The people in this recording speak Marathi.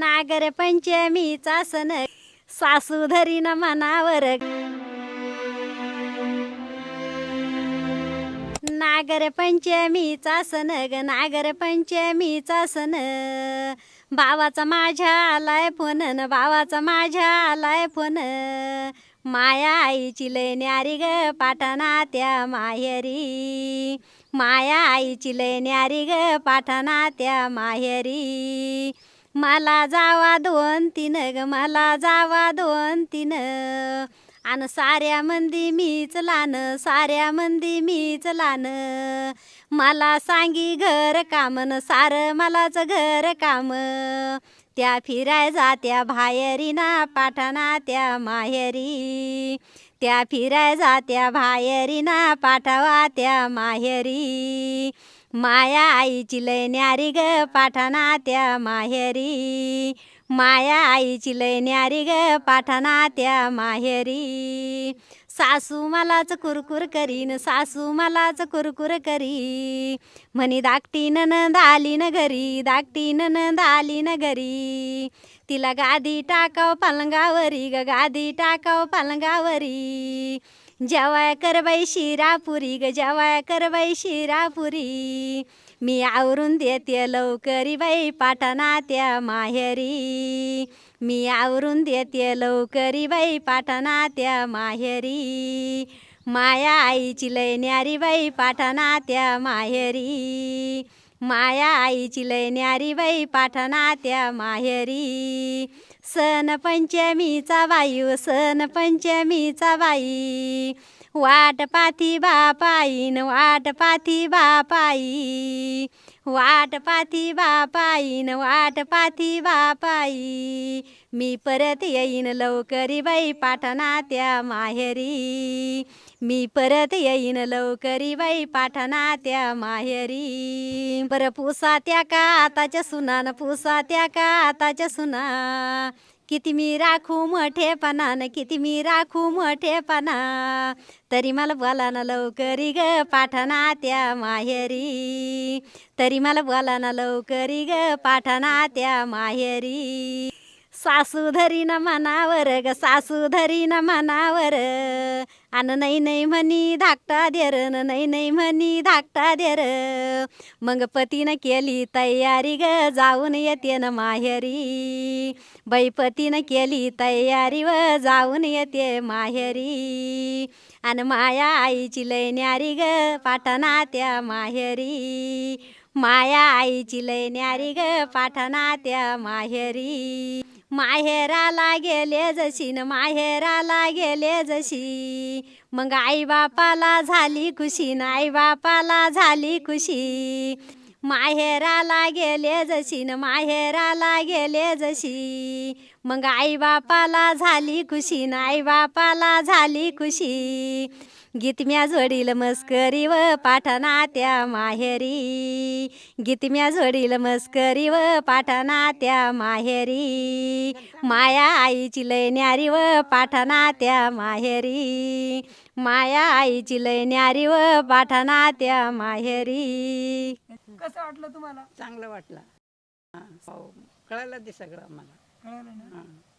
नागर पंचमीचा सण सासू धरीन मनावर. नागर पंचमीचा सण ग नागर पंचमीचा सण भावाचा माझ्या आलाय फोन न भावाचा माझ्या आलाय फोन. माया आईची लय न्यारी ग पाठना त्या माहेरी. माया आईची लय न्यारी ग पाठना त्या माहेरी. मला जावा दोन तीन ग मला जावा दोन तीन. आणि साऱ्या मंदी मीच लान साऱ्या मंदी मीच लान. मला सांगी घर कामन सार मलाच घर काम. त्या फिराय जात्या बाहेरीना पाठाना त्या माहेरी. त्या फिराय जात्या बाहेरीना पाठावा त्या माहेरी. माया आईची लय न्यारी ग पाठाना त्या माहेरी. माया आईची लय न्यारी ग पाठाना त्या माहेरी. सासू मलाच कुरकुर करीन सासू मलाच कुरकुर करी. म्हणी धाकटी ननंद आली न घरी धाकटी ननंद आली न घरी. तिला गादी टाकाव पलंगावरी ग गादी टाकाव पलंगावरी. जेवाय कर बाई शिरापुरी ग जेवाय कर बाई शिरापुरी. मी आवरून देते लवकरी बाई पाठना त्या माहेरी. मी आवरून देते लवकरी बाई पाठना त्या माहेरी. माया आईची लय न्यारी बाई पाठना त्या माहेरी. माया आईची लय न्यारी बाई पाठना त्या माहेरी. सण पंचमीचा बाई सण पंचमीचा बाई. वाट पाथी बापाईन वाट पाथी बापाई. वाट पाथी बापाईन वाट पाथी बापाई. मी परत येईन लवकरी बाई पाठना त्या माहेरी. मी परत येईन लवकरी बाई पाठना त्या माहेरी. बरं पुसा त्या का आताच्या सुना न पुसा त्या का आताच्या सुना. किती मी राखू मोठेपणा न किती मी राखू मोठेपणा. तरी मला बोला ना लवकरी ग पाठना त्या माहेरी. तरी मला बोला ना लवकरी ग पाठना त्या माहेरी. सासू धरी न मनावर ग सासू धरी न मनावर. आन नाही नाही म्हणी धाकटा देर न नाही नाही म्हणी धाकटा देर मग पतीनं केली तयारी ग जाऊन येते न माहेरी. बाई पतीनं केली तयारी व जाऊन येते माहेरी. आणि माया आईची लय न्यारी ग पाठना त्या माहेरी. माया आईची लय न्यारी ग पाठना त्या माहेरी. माहेराला गेले जशी न माहेराला गेले जशी. मग आई बापाला झाली खुशी न आई बापाला झाली खुशी. माहेराला गेले जशी न माहेराला गेले जशी. मग आई बापाला झाली खुशी न आई बापाला झाली खुशी. गीतम्या जोडील मस्करी व पाठना त्या माहेरी गीतम्या जोडील मस्करी व पाठना त्या माहेरी. माया आईची लय न्यारी व पाठना त्या माहेरी. माया आईची लय न्यारी व पाठना त्या माहेरी. कसं वाटलं तुम्हाला? चांगलं वाटलं. हां हो कळालं ते सगळं आम्हाला. कळालं ना? हां.